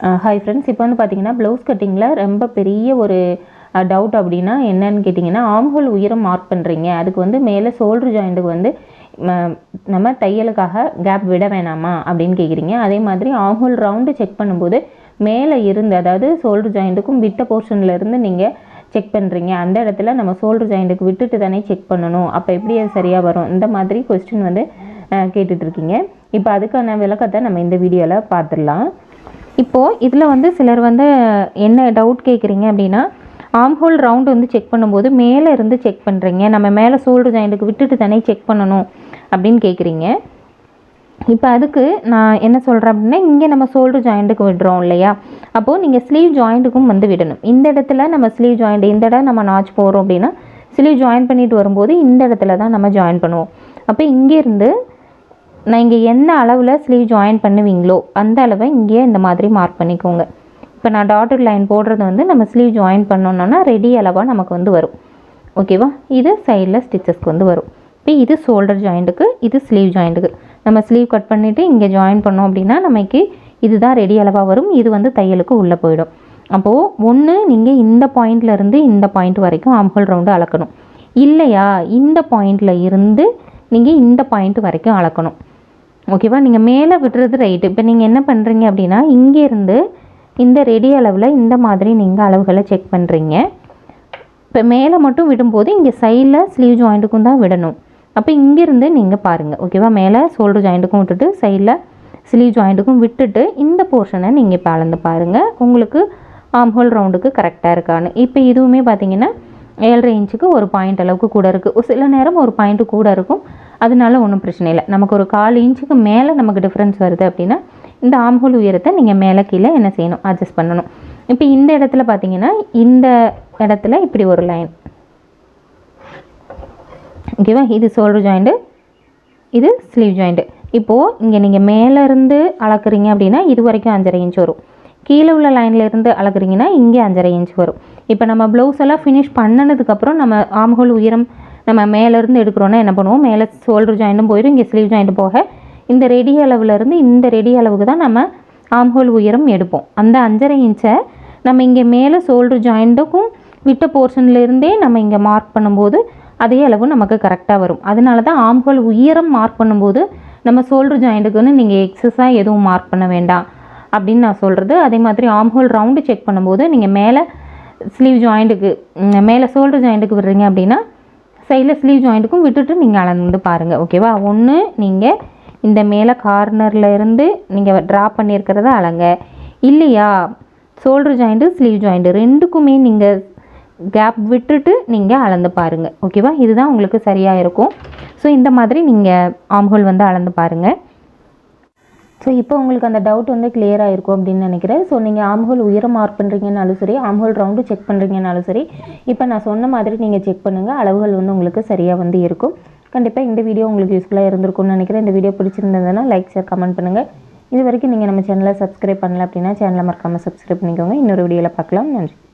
Hi friends இப்போ வந்து பார்த்தீங்கன்னா ப்ளவுஸ் கட்டிங்கில் ரொம்ப பெரிய ஒரு டவுட் அப்படின்னா என்னன்னு கேட்டிங்கன்னா ஆம்ஹோல் உயரம் மார்க் பண்ணுறீங்க அதுக்கு வந்து மேலே ஷோல்டர் ஜாயிண்ட்டுக்கு வந்து ம- நம்ம தையலுக்காக கேப் விட வேணாமா அப்படின்னு கேட்குறீங்க அதே மாதிரி ஆம்ஹோல் ரவுண்டு செக் பண்ணும்போது மேலே இருந்து அதாவது ஷோல்டர் ஜாயிண்ட்டுக்கும் விட்ட போர்ஷனில் இருந்து நீங்கள் செக் பண்ணுறீங்க அந்த இடத்துல நம்ம ஷோல்டர் ஜாயிண்ட்டுக்கு விட்டுட்டு தானே செக் பண்ணணும். அப்போ எப்படி அது சரியாக வரும்? இந்த மாதிரி கொஸ்டின் வந்து கேட்டுட்ருக்கீங்க இருக்கீங்க. இப்போ அதுக்கான விளக்கத்தை நம்ம இந்த வீடியோவில் பார்த்துடலாம். இப்போது இதில் வந்து சிலர் வந்து என்ன டவுட் கேட்குறீங்க அப்படின்னா ஆம்ஹோல் ரவுண்டு ரவுண்ட் வந்து செக் பண்ணும்போது மேலே இருந்து செக் பண்ணுறீங்க நம்ம மேலே சோல்டு ஜாயிண்ட்டுக்கு விட்டுட்டு தானே செக் பண்ணணும் அப்படின்னு கேட்குறீங்க இப்போ அதுக்கு நான் என்ன சொல்கிறேன் அப்படின்னா இங்கே நம்ம ஷோல்டர் ஜாயிண்ட்டுக்கு விடுறோம் இல்லையா? அப்போது நீங்கள் ஸ்லீவ் ஜாயிண்ட்டுக்கும் வந்து விடணும். இந்த இடத்துல நம்ம ஸ்லீவ் ஜாயிண்ட் இந்த இடம் நம்ம நாச் போகிறோம் அப்படின்னா ஸ்லீவ் ஜாயின் பண்ணிட்டு வரும்போது இந்த இடத்துல தான் நம்ம ஜாயின் பண்ணுவோம். அப்போ இங்கேருந்து நான் இங்கே என்ன அளவில் ஸ்லீவ் ஜாயின் பண்ணுவீங்களோ அந்த அளவை இங்கே இந்த மாதிரி மார்க் பண்ணிக்கோங்க. இப்போ நான் டாட்டர் லைன் போடுறது வந்து நம்ம ஸ்லீவ் ஜாயின் பண்ணோன்னா ரெடி அளவாக நமக்கு வந்து வரும். ஓகேவா இது சைடில் ஸ்டிச்சஸ்க்கு வந்து வரும். இப்போ இது ஷோல்டர் ஜாயிண்ட்டுக்கு இது ஸ்லீவ் ஜாயிண்ட்டுக்கு நம்ம ஸ்லீவ் கட் பண்ணிவிட்டு இங்கே ஜாயின் பண்ணோம் அப்படின்னா நமக்கு இதுதான் ரெடி அளவாக வரும். இது வந்து தையலுக்கு உள்ளே போயிடும். அப்போது ஒன்று நீங்கள் இந்த பாயிண்ட்லேருந்து இந்த பாயிண்ட் வரைக்கும் ஆம்ஹோல் ரவுண்டு அளக்கணும். இல்லையா? இந்த பாயிண்டில் இருந்து நீங்கள் இந்த பாயிண்ட் வரைக்கும் அளக்கணும். ஓகேவா நீங்கள் மேலே விடுறது ரைட்டு இப்போ நீங்கள் என்ன பண்ணுறீங்க அப்படின்னா இங்கேருந்து இந்த ரெடி அளவில் இந்த மாதிரி நீங்கள் அளவுகளை செக் பண்ணுறீங்க இப்போ மேலே மட்டும் விடும்போது இங்கே சைடில் ஸ்லீவ் ஜாயிண்ட்டுக்கும் தான் விடணும். அப்போ இங்கேருந்து நீங்கள் பாருங்கள் ஓகேவா மேலே ஷோல்டர் ஜாயிண்ட்டுக்கும் விட்டுட்டு சைடில் ஸ்லீவ் ஜாயிண்ட்டுக்கும் விட்டுட்டு இந்த போர்ஷனை நீங்கள் இப்போ அளந்து பாருங்கள் உங்களுக்கு ஆம்ஹோல் ரவுண்டுக்கு கரெக்டாக இருக்கான்னு. இப்போ இதுவுமே பார்த்தீங்கன்னா ஏழரை இன்ச்சுக்கு ஒரு பாயிண்ட் அளவுக்கு கூட இருக்குது சில நேரம் ஒரு பாயிண்ட்டு கூட இருக்கும். அதனால ஒன்றும் பிரச்சனை இல்லை. நமக்கு ஒரு கால் இன்ச்சுக்கு மேலே நமக்கு டிஃப்ரென்ஸ் வருது அப்படின்னா இந்த ஆம்ஹோல் உயரத்தை நீங்கள் மேலே கீழே என்ன செய்யணும்? அட்ஜஸ்ட் பண்ணணும். இப்போ இந்த இடத்துல பார்த்தீங்கன்னா இந்த இடத்துல இப்படி ஒரு லைன் ஓகேவா இது ஷோல்டர் ஜாயிண்ட்டு இது ஸ்லீவ் ஜாயிண்ட்டு இப்போது இங்கே நீங்கள் மேலேருந்து அளக்குறீங்க அப்படின்னா இது வரைக்கும் அஞ்சரை இன்ச் வரும். கீழே உள்ள லைன்லேருந்து அளக்குறீங்கன்னா இங்கே அஞ்சரை இன்ச் வரும். இப்போ நம்ம ப்ளவுஸ் எல்லாம் ஃபினிஷ் பண்ணினதுக்கப்புறம் நம்ம ஆம்ஹோல் உயரம் நம்ம மேலேருந்து எடுக்கிறோன்னா என்ன பண்ணுவோம்? மேலே ஷோல்டர் ஜாயிண்ட்டும் போயிடும் இங்கே ஸ்லீவ் ஜாயிண்ட் போக. இந்த ரெடி அளவுலேருந்து இந்த ரெடி அளவுக்கு தான் நம்ம ஆம்ஹோல் உயரம் எடுப்போம். அந்த அஞ்சரை இன்ச்சை நம்ம இங்கே மேலே ஷோல்டர் ஜாயிண்ட்டுக்கும் விட்ட போர்ஷன்லேருந்தே நம்ம இங்கே மார்க் பண்ணும்போது அதே அளவு நமக்கு கரெக்டாக வரும். அதனால தான் ஆம்ஹோல் உயரம் மார்க் பண்ணும்போது நம்ம ஷோல்டர் ஜாயிண்ட்டுக்குன்னு நீங்கள் எக்ஸஸாக எதுவும் மார்க் பண்ண வேண்டாம் அப்படின்னு நான் சொல்கிறது அதே மாதிரி ஆம்ஹோல் ரவுண்டு செக் பண்ணும்போது நீங்கள் மேலே ஸ்லீவ் ஜாயிண்ட்டுக்கு மேலே ஷோல்டர் ஜாயிண்ட்டுக்கு விடுறீங்க அப்படின்னா சைடில் ஸ்லீவ் ஜாயிண்ட்டுக்கும் விட்டுட்டு நீங்கள் அளந்து பாருங்கள் ஓகேவா ஒன்று நீங்கள் இந்த மேலே கார்னரில் இருந்து நீங்கள் ட்ரா பண்ணியிருக்கிறத அளங்க இல்லையா? ஷோல்டர் ஜாயிண்ட்டு ஸ்லீவ் ஜாயிண்ட்டு ரெண்டுக்குமே நீங்கள் கேப் விட்டுட்டு நீங்கள் அளந்து பாருங்கள் ஓகேவா இதுதான் உங்களுக்கு சரியாக இருக்கும். ஸோ இந்த மாதிரி நீங்கள் ஆம்ஹோல் வந்து அளந்து பாருங்கள் ஸோ இப்போ உங்களுக்கு அந்த டவுட் வந்து clear இருக்கும் அப்படின்னு நினைக்கிறேன். ஸோ நீங்கள் ஆம்ஹோல் உயரம் மார்க் பண்ணுறீங்கனாலும் சரி ஆம்ஹோல் ரவுண்டு செக் பண்ணுறீங்கனாலும் சரி இப்போ நான் சொன்ன மாதிரி நீங்கள் செக் பண்ணுங்கள் அளவுகள் வந்து உங்களுக்கு சரியாக வந்து இருக்கும். கண்டிப்பாக இந்த வீடியோ உங்களுக்கு யூஸ்ஃபுல்லாக இருந்திருக்கும்னு நினைக்கிறேன். இந்த வீடியோ பிடிச்சிருந்ததுன்னா லைக் ஷேர் கமெண்ட் பண்ணுங்கள் இது வரைக்கும் நீங்கள் நம்ம சேனலை சப்ஸ்கிரைப் பண்ணல அப்படின்னா சேனலை மறக்காமல் சப்ஸ்கிரைப் பண்ணிக்கோங்க. இன்னொரு வீடியோவில் பார்க்கலாம். நன்றி.